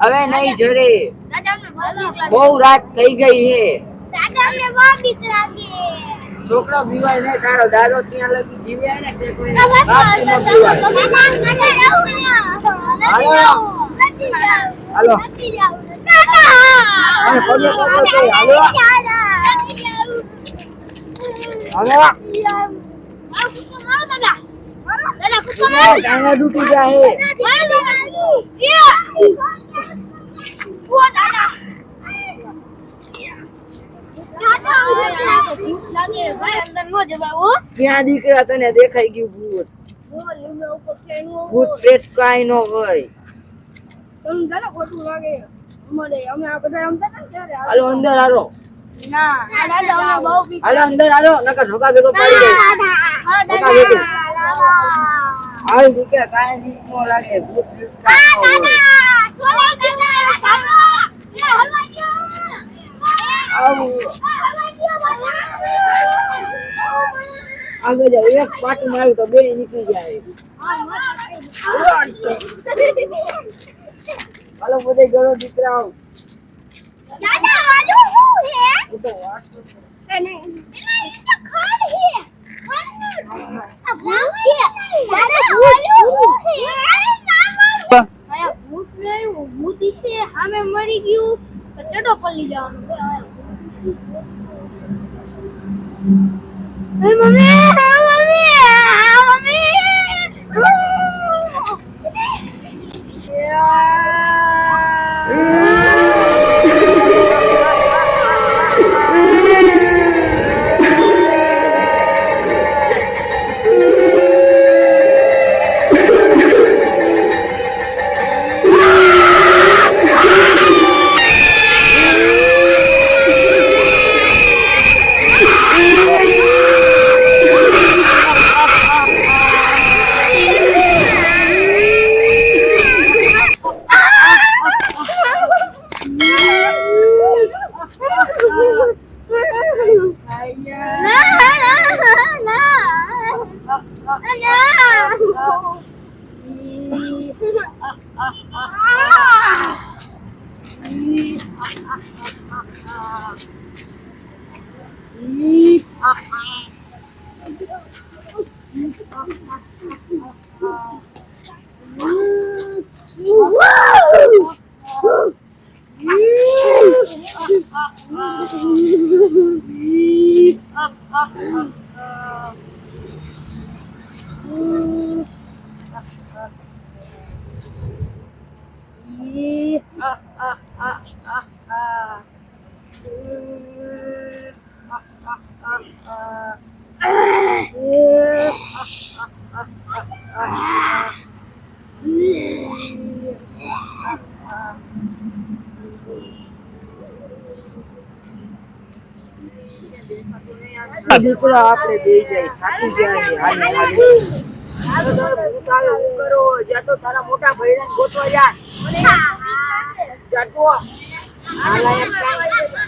હવે નહીં જડે બહુ રાત થઈ ગઈ છે લાગે છોકરો બીવાય ને તારો દાદો ત્યાં લગી જીવ્યા ને તે કોઈ હાલો. ક્યાં દીકરા તને દેખાઈ ગયું ભૂત. ભૂત પ્રેત કાઈ નો હોય. હાલો. અંદર હાલો. હાલો અંદર આરો નકર ઢોકા ભેગો પાડી દે. હાલ. દીકરા કાયની નો લાગે ભૂત નો આવું. આગળ જાવ એક પાટ મારું તો બે નીકળી જાય બધે ગયો દીકરાઓ. હું તો વાંચતો છું. સામે મરી ગયું. તો ચડો પલ્લી જવાનું. એ મમ્મી મમ્મી દીકરો આપણે બે જાય થાકી ગયા છે હાલે હાલે. હાલો તમે ભૂત આવે શું કરો જ્યાં તારા મોટા ભાઈને ગોતવા જા. જાતો મોટા ભાઈ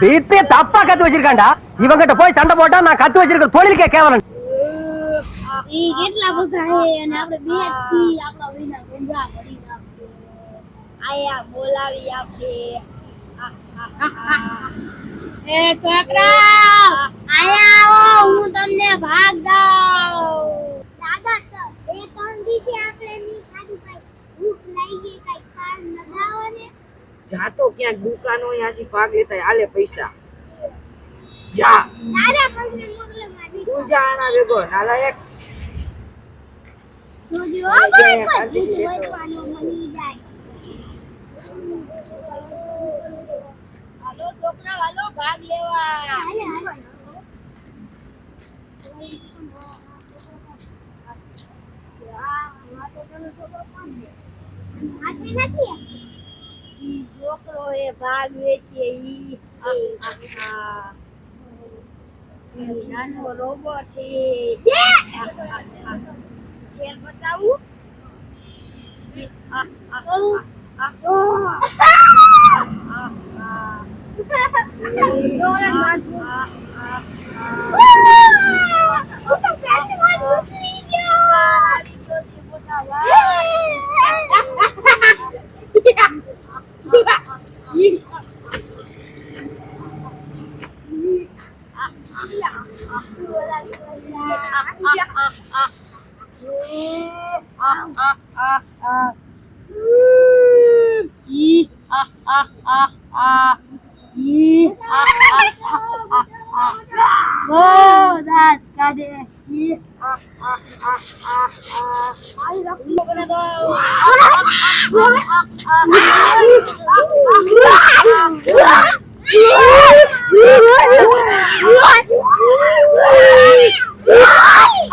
பிபி தப்பா கத்து வச்சிருக்காண்டா? இவங்கிட்ட போய் சண்டை போட்டா நான் கத்து வச்சிருக்க தொழிலுக்கே கேவலம் ஏ சோக்ரா આયા આવો હું તમને ભાગ દઉં. દાદા તો બે ત્રણ દિવસે આપણે ની ખાધી ભાઈ ભૂખ લાગી કઈ ખાન નગાવો ને. જાતો ક્યાંક દુકાનો અહીંયાથી ભાગ લેતા હાલે પૈસા. જા. તારા પગને મોકલે મારી. તું જા આના ભેગો. નાલાયક જોજો જાય, ભાઈ પછી કોઈ મની જાય. હાલો છોકરા હાલો ભાગ લેવા. હાલે હાલો. છોકરો એ ભાગ વેચે ઈ નાનો રોબોટ બતાવું ah ah ah ah ih ah ah ah ah ih ah ah ah ah oh dat kade ih ah ah ah ah ah ayo aku kena tahu Ah!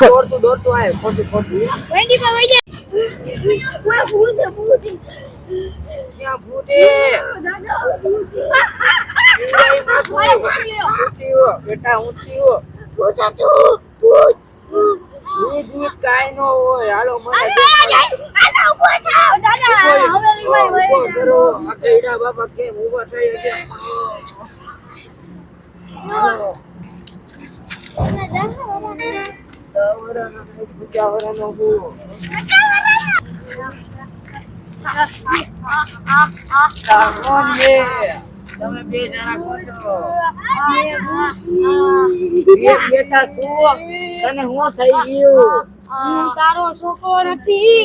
દોડતું દોડતું ન હોય હાલો મને તમે બે જણા છો? બેટા તું તને હું થઈ ગયું? હું તારો છોકરો નથી.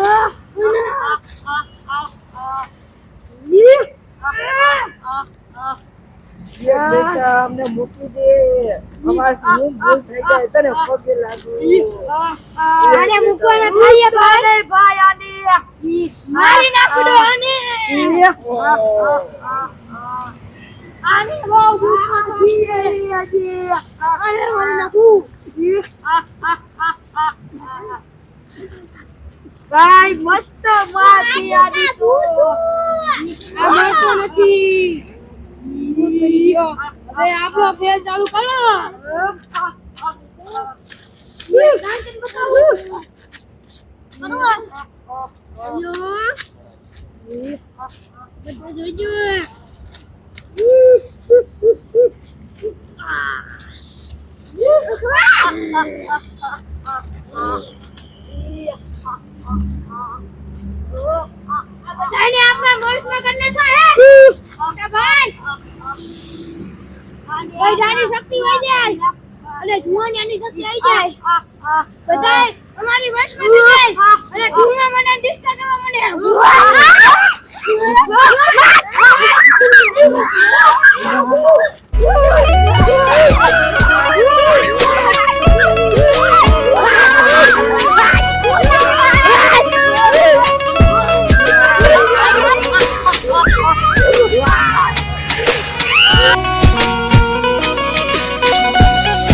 બેટા અમને મૂકી દે. અમારી હું ભૂલ થઈ જાય તને પગે લાગુ. આને મૂકવાના ભાઈ ભાઈ આને. મારી નાખડો આને. આને બહુ દુશ્મન છે આજે. આને મારી નાખું. ભાઈ મસ્ત માસી આની તો. મળતો નથી. હવે આપણો ફેર ચાલુ કરો બધાને પૈસાની શક્તિ હોય જાય અને જુવાની શક્તિ આવી જાય. બધાય અમારી વશમાં થઈ જાય. અને ધૂમા મને ડિસ્કા કરવા મને Oh,